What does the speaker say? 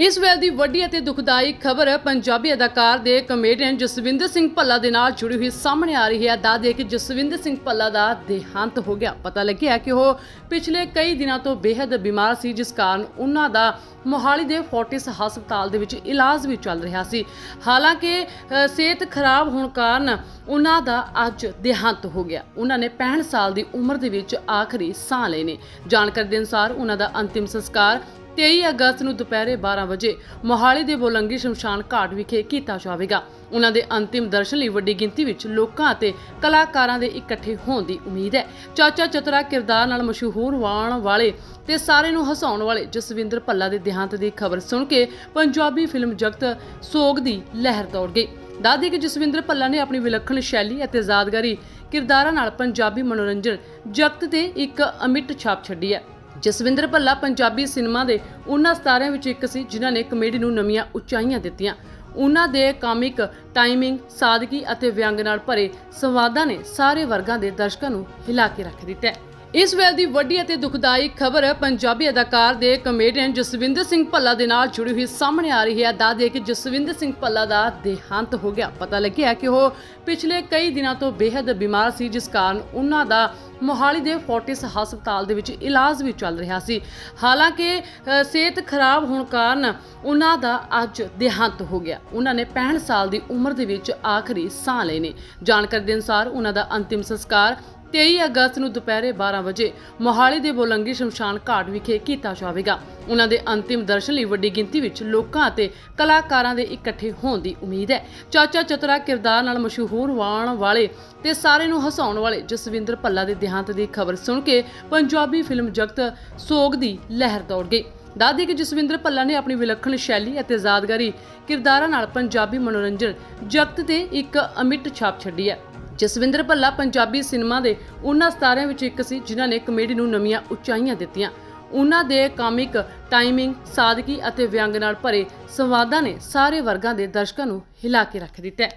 ਇਸ ਵੇਲੇ ਦੀ ਵੱਡੀ ਅਤੇ ਦੁਖਦਾਈ ਖਬਰ ਪੰਜਾਬੀ ਅਦਾਕਾਰ ਦੇ ਕਮੇਡੀਅਨ ਜਸਵਿੰਦਰ ਸਿੰਘ ਭੱਲਾ ਦੇ ਨਾਲ ਜੁੜੀ ਹੋਈ ਸਾਹਮਣੇ ਆ ਰਹੀ ਹੈ। ਦੱਸਦੇ ਕਿ ਜਸਵਿੰਦਰ ਸਿੰਘ ਭੱਲਾ ਦਾ ਦੇਹਾਂਤ ਹੋ ਗਿਆ। ਪਤਾ ਲੱਗਿਆ ਕਿ ਉਹ ਪਿਛਲੇ ਕਈ ਦਿਨਾਂ ਤੋਂ ਬੇहद ਬਿਮਾਰ ਸੀ, ਜਿਸ ਕਾਰਨ ਉਹਨਾਂ ਦਾ ਮੋਹਾਲੀ ਦੇ ਫੋਰਟਿਸ ਹਸਪਤਾਲ ਦੇ ਵਿੱਚ ਇਲਾਜ ਵੀ ਚੱਲ ਰਿਹਾ ਸੀ। ਹਾਲਾਂਕਿ ਸਿਹਤ ਖਰਾਬ ਹੋਣ ਕਾਰਨ ਉਹਨਾਂ ਦਾ ਅੱਜ ਦੇਹਾਂਤ ਹੋ ਗਿਆ। ਉਹਨਾਂ ਨੇ 65 ਸਾਲ ਦੀ ਉਮਰ ਦੇ ਵਿੱਚ ਆਖਰੀ ਸਾਹ ਲਏ ਨੇ। ਜਾਣਕਾਰੀ ਦੇ ਅਨੁਸਾਰ ਉਹਨਾਂ ਦਾ ਅੰਤਿਮ ਸੰਸਕਾਰ 23 ਅਗਸਤ ਨੂੰ ਦੁਪਹਿਰੇ 12 ਵਜੇ ਮੋਹਾਲੀ ਦੇ ਬੋਲੰਗੀ ਸ਼ਮਸ਼ਾਨ ਘਾਟ ਵਿਖੇ ਕੀਤਾ ਜਾਵੇਗਾ। ਉਹਨਾਂ ਦੇ ਅੰਤਿਮ ਦਰਸ਼ਨ ਲਈ ਵੱਡੀ ਗਿਣਤੀ ਵਿੱਚ ਲੋਕਾਂ ਅਤੇ ਕਲਾਕਾਰਾਂ ਦੇ ਇਕੱਠੇ ਹੋਣ ਦੀ ਉਮੀਦ ਹੈ। ਚਾਚਾ ਚਤਰਾ ਕਿਰਦਾਰ ਨਾਲ ਮਸ਼ਹੂਰ ਵਾਣ ਵਾਲੇ ਤੇ ਸਾਰੇ ਨੂੰ ਹਸਾਉਣ ਵਾਲੇ ਜਸਵਿੰਦਰ ਭੱਲਾ ਦੇ ਦੇਹਾਂਤ ਦੀ ਖਬਰ ਸੁਣ ਕੇ ਪੰਜਾਬੀ ਫਿਲਮ ਜਗਤ ਸੋਗ ਦੀ ਲਹਿਰ ਦੌੜ ਗਈ। ਦੱਸਦੇ ਕਿ ਜਸਵਿੰਦਰ ਭੱਲਾ ਨੇ ਆਪਣੀ ਵਿਲੱਖਣ ਸ਼ੈਲੀ ਅਤੇ ਯਾਦਗਾਰੀ ਕਿਰਦਾਰਾਂ ਨਾਲ ਪੰਜਾਬੀ ਮਨੋਰੰਜਨ ਜਗਤ ਤੇ ਇੱਕ ਅਮਿੱਟ ਛਾਪ ਛੱਡੀ ਹੈ। ਜਸਵਿੰਦਰ ਭੱਲਾ ਪੰਜਾਬੀ ਸਿਨੇਮਾ ਦੇ ਉਹਨਾਂ ਸਤਾਰਿਆਂ ਵਿੱਚੋਂ ਇੱਕ ਸੀ ਜਿਨ੍ਹਾਂ ਨੇ ਕਮੇਡੀ ਨੂੰ ਨਵੀਆਂ ਉਚਾਈਆਂ ਦਿੱਤੀਆਂ। ਉਹਨਾਂ ਦੇ ਕਾਮਿਕ ਟਾਈਮਿੰਗ ਸਾਦਗੀ ਅਤੇ ਵਿਅੰਗ ਨਾਲ ਭਰੇ ਸੰਵਾਦਾਂ ਨੇ ਸਾਰੇ ਵਰਗਾਂ ਦੇ ਦਰਸ਼ਕਾਂ ਨੂੰ ਹਿਲਾ ਕੇ ਰੱਖ ਦਿੱਤਾ। ਇਸ ਵੇਲੇ ਦੀ ਵੱਡੀ ਅਤੇ ਦੁਖਦਾਈ ਖਬਰ ਪੰਜਾਬੀ ਅਦਾਕਾਰ ਦੇ ਕਮੇਡੀਅਨ ਜਸਵਿੰਦਰ ਸਿੰਘ ਭੱਲਾ ਦੇ ਨਾਲ ਜੁੜੀ ਹੋਈ ਸਾਹਮਣੇ ਆ ਰਹੀ ਹੈ। ਦੱਸਦੇ ਕਿ ਜਸਵਿੰਦਰ ਸਿੰਘ ਭੱਲਾ ਦਾ ਦੇਹਾਂਤ ਹੋ ਗਿਆ। ਪਤਾ ਲੱਗਿਆ ਕਿ ਉਹ ਪਿਛਲੇ ਕਈ ਦਿਨਾਂ ਤੋਂ ਬੇहद ਬਿਮਾਰ ਸੀ, ਜਿਸ ਕਾਰਨ ਉਹਨਾਂ ਦਾ ਮੋਹਾਲੀ ਦੇ ਫੋਰਟਿਸ ਹਸਪਤਾਲ ਦੇ ਵਿੱਚ ਇਲਾਜ ਵੀ ਚੱਲ ਰਿਹਾ ਸੀ। ਹਾਲਾਂਕਿ ਸਿਹਤ ਖਰਾਬ ਹੋਣ ਕਾਰਨ ਉਹਨਾਂ ਦਾ ਅੱਜ ਦੇਹਾਂਤ ਹੋ ਗਿਆ। ਉਹਨਾਂ ਨੇ 65 ਸਾਲ ਦੀ ਉਮਰ ਦੇ ਵਿੱਚ ਆਖਰੀ ਸਾਹ ਲਏ ਨੇ। ਜਾਣਕਾਰੀ ਦੇ ਅਨੁਸਾਰ ਉਹਨਾਂ ਦਾ ਅੰਤਿਮ ਸੰਸਕਾਰ 23 ਅਗਸਤ ਨੂੰ ਦੁਪਹਿਰੇ 12 ਵਜੇ ਮੋਹਾਲੀ ਦੇ ਬੋਲੰਗੀ ਸ਼ਮਸ਼ਾਨ ਘਾਟ ਵਿਖੇ ਕੀਤਾ ਜਾਵੇਗਾ। ਉਹਨਾਂ ਦੇ ਅੰਤਿਮ ਦਰਸ਼ਨ ਲਈ ਵੱਡੀ ਗਿਣਤੀ ਵਿੱਚ ਲੋਕਾਂ ਅਤੇ ਕਲਾਕਾਰਾਂ ਦੇ ਇਕੱਠੇ ਹੋਣ ਦੀ ਉਮੀਦ ਹੈ। ਚਾਚਾ ਚਤਰਾ ਕਿਰਦਾਰ ਨਾਲ ਮਸ਼ਹੂਰ ਵਾਣ ਵਾਲੇ ਤੇ ਸਾਰੇ ਨੂੰ ਹਸਾਉਣ ਵਾਲੇ ਜਸਵਿੰਦਰ ਭੱਲਾ ਦੇ ਦੇਹਾਂਤ ਦੀ ਖਬਰ ਸੁਣ ਕੇ ਪੰਜਾਬੀ ਫਿਲਮ ਜਗਤ ਸੋਗ ਦੀ ਲਹਿਰ ਦੌੜ ਗਈ। ਦੱਸਦੇ ਕਿ ਜਸਵਿੰਦਰ ਭੱਲਾ ਨੇ ਆਪਣੀ ਵਿਲੱਖਣ ਸ਼ੈਲੀ ਅਤੇ ਯਾਦਗਾਰੀ ਕਿਰਦਾਰਾਂ ਨਾਲ ਪੰਜਾਬੀ ਮਨੋਰੰਜਨ ਜਗਤ ਤੇ ਇੱਕ ਅਮਿੱਟ ਛਾਪ ਛੱਡੀ ਹੈ। ਜਸਵਿੰਦਰ ਭੱਲਾ ਪੰਜਾਬੀ ਸਿਨੇਮਾ ਦੇ ਉਹਨਾਂ ਸਤਾਰਿਆਂ ਵਿੱਚ ਇੱਕ ਸੀ ਜਿਨ੍ਹਾਂ ਨੇ ਕਮੇਡੀ ਨੂੰ ਨਵੀਆਂ ਉਚਾਈਆਂ ਦਿੱਤੀਆਂ। ਉਹਨਾਂ ਦੇ ਕਾਮਿਕ ਟਾਈਮਿੰਗ ਸਾਦਗੀ ਅਤੇ ਵਿਅੰਗ ਨਾਲ ਭਰੇ ਸੰਵਾਦਾਂ ਨੇ ਸਾਰੇ ਵਰਗਾਂ ਦੇ ਦਰਸ਼ਕਾਂ ਨੂੰ ਹਿਲਾ ਕੇ ਰੱਖ ਦਿੱਤਾ